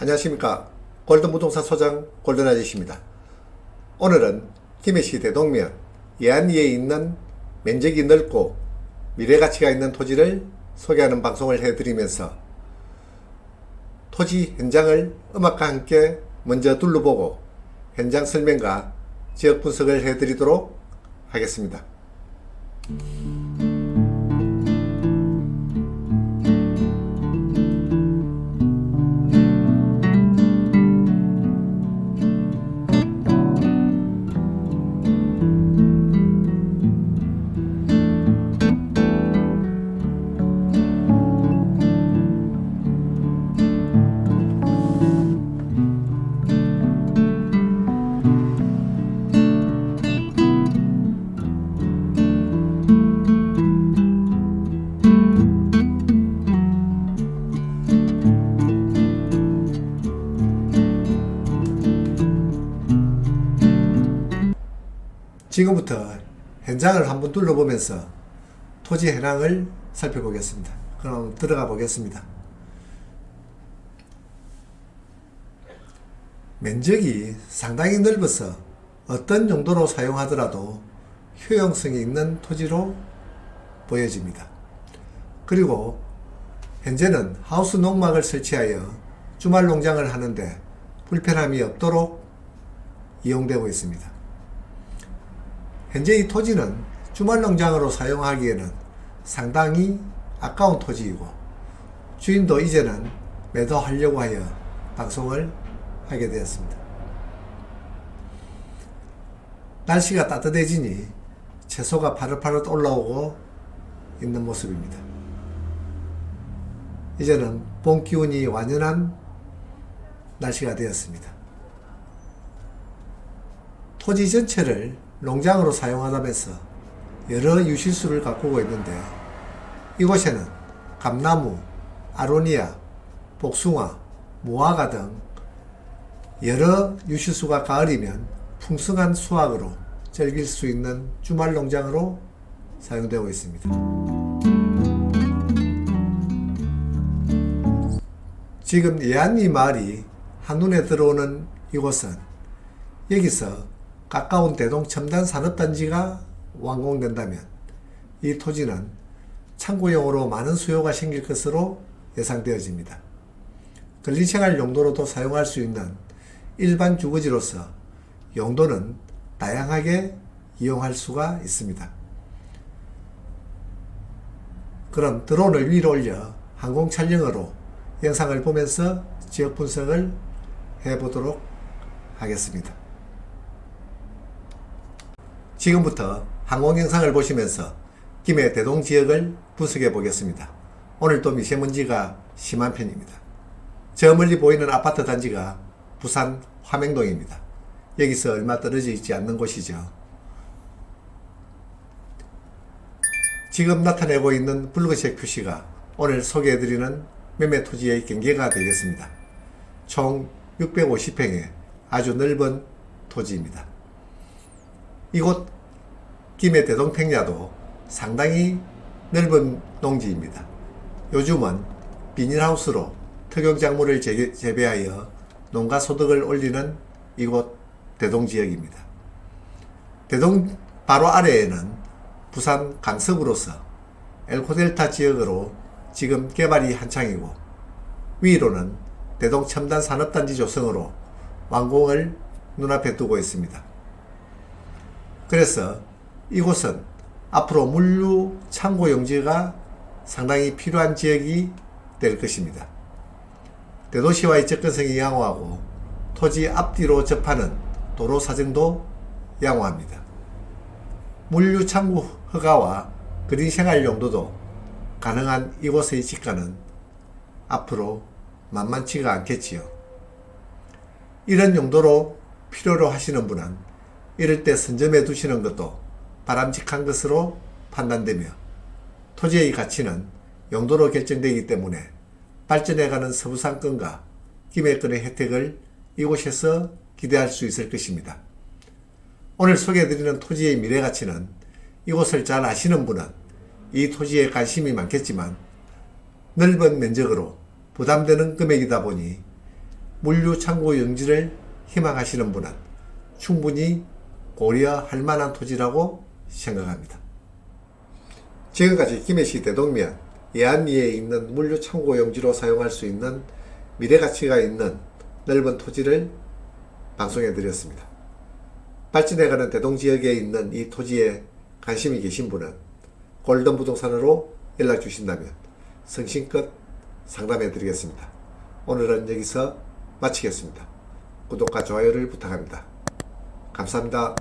안녕하십니까 골든 부동산 소장 골든 아저씨입니다. 오늘은 김해시 대동면 예안리에 있는 면적이 넓고 미래가치가 있는 토지를 소개하는 방송을 해드리면서 토지 현장을 음악과 함께 먼저 둘러보고 현장 설명과 지역 분석을 해드리도록 하겠습니다. 지금부터 현장을 한번 둘러보면서 토지 현황을 살펴보겠습니다. 그럼 들어가 보겠습니다. 면적이 상당히 넓어서 어떤 용도로 사용하더라도 효용성이 있는 토지로 보여집니다. 그리고 현재는 하우스 농막을 설치하여 주말 농장을 하는데 불편함이 없도록 이용되고 있습니다. 현재 이 토지는 주말 농장으로 사용하기에는 상당히 아까운 토지이고 주인도 이제는 매도하려고 하여 방송을 하게 되었습니다. 날씨가 따뜻해지니 채소가 파릇파릇 올라오고 있는 모습입니다. 이제는 봄 기운이 완연한 날씨가 되었습니다. 토지 전체를 농장으로 사용하다면서 여러 유실수를 가꾸고 있는데 이곳에는 감나무, 아로니아, 복숭아, 무화과 등 여러 유실수가 가을이면 풍성한 수확으로 즐길 수 있는 주말 농장으로 사용되고 있습니다. 지금 예안리 마을이 한눈에 들어오는 이곳은 여기서 가까운 대동 첨단 산업단지가 완공된다면 이 토지는 창고용으로 많은 수요가 생길 것으로 예상되어집니다. 근린생활 용도로도 사용할 수 있는 일반 주거지로서 용도는 다양하게 이용할 수가 있습니다. 그럼 드론을 위로 올려 항공 촬영으로 영상을 보면서 지역 분석을 해보도록 하겠습니다. 지금부터 항공 영상을 보시면서 김해 대동 지역을 분석해 보겠습니다. 오늘도 미세먼지가 심한 편입니다. 저 멀리 보이는 아파트 단지가 부산 화명동입니다. 여기서 얼마 떨어져 있지 않는 곳이죠. 지금 나타내고 있는 붉은색 표시가 오늘 소개해드리는 매매 토지의 경계가 되겠습니다. 총 650평의 아주 넓은 토지입니다. 이곳 김해 대동평야도 상당히 넓은 농지입니다. 요즘은 비닐하우스로 특용작물을 재- 재배하여 농가 소득을 올리는 이곳 대동지역입니다. 대동 바로 아래에는 부산 강서구로서 엘코델타 지역으로 지금 개발이 한창이고 위로는 대동 첨단 산업단지 조성으로 완공을 눈앞에 두고 있습니다. 그래서 이곳은 앞으로 물류 창고 용지가 상당히 필요한 지역이 될 것입니다. 대도시와의 접근성이 양호하고 토지 앞뒤로 접하는 도로 사정도 양호합니다. 물류 창고 허가와 그린 생활 용도도 가능한 이곳의 집가는 앞으로 만만치가 않겠지요. 이런 용도로 필요로 하시는 분은 이럴 때 선점해 두시는 것도 바람직한 것으로 판단되며 토지의 가치는 용도로 결정되기 때문에 발전해가는 서부상권과 김해권의 혜택을 이곳에서 기대할 수 있을 것입니다. 오늘 소개해드리는 토지의 미래 가치는 이곳을 잘 아시는 분은 이 토지에 관심이 많겠지만 넓은 면적으로 부담되는 금액이다 보니 물류 창고 영지를 희망하시는 분은 충분히 고려 할 만한 토지라고 생각합니다. 지금까지 김해시 대동면 예안리에 있는 물류 창고 용지로 사용할 수 있는 미래 가치가 있는 넓은 토지를 방송해 드렸습니다. 발전해가는 대동 지역에 있는 이 토지에 관심이 계신 분은 골든 부동산으로 연락 주신다면 성심껏 상담해 드리겠습니다. 오늘은 여기서 마치겠습니다. 구독과 좋아요를 부탁합니다. 감사합니다.